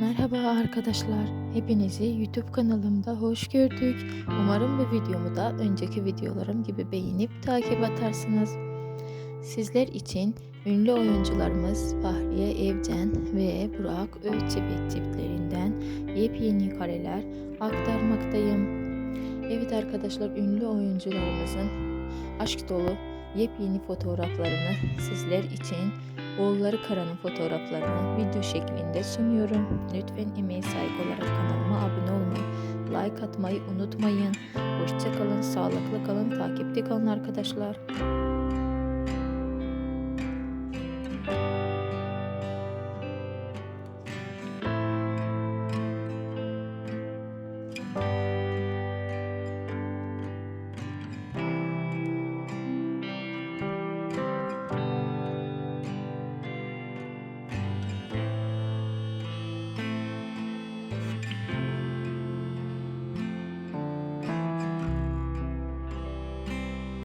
Merhaba arkadaşlar. Hepinizi YouTube kanalımda hoş gördük. Umarım bu videomu da önceki videolarım gibi beğenip takip atarsınız. Sizler için ünlü oyuncularımız Fahriye Evcen ve Burak Özçivit çiftlerinden yepyeni kareler aktarmaktayım. Evet arkadaşlar ünlü oyuncularımızın aşk dolu yepyeni fotoğraflarını sizler için oğulları Kara'nın fotoğraflarını video şeklinde sunuyorum. Lütfen emeği saygı olarak kanalıma abone olmayı, like atmayı unutmayın. Hoşçakalın, sağlıklı kalın, takipte kalın arkadaşlar.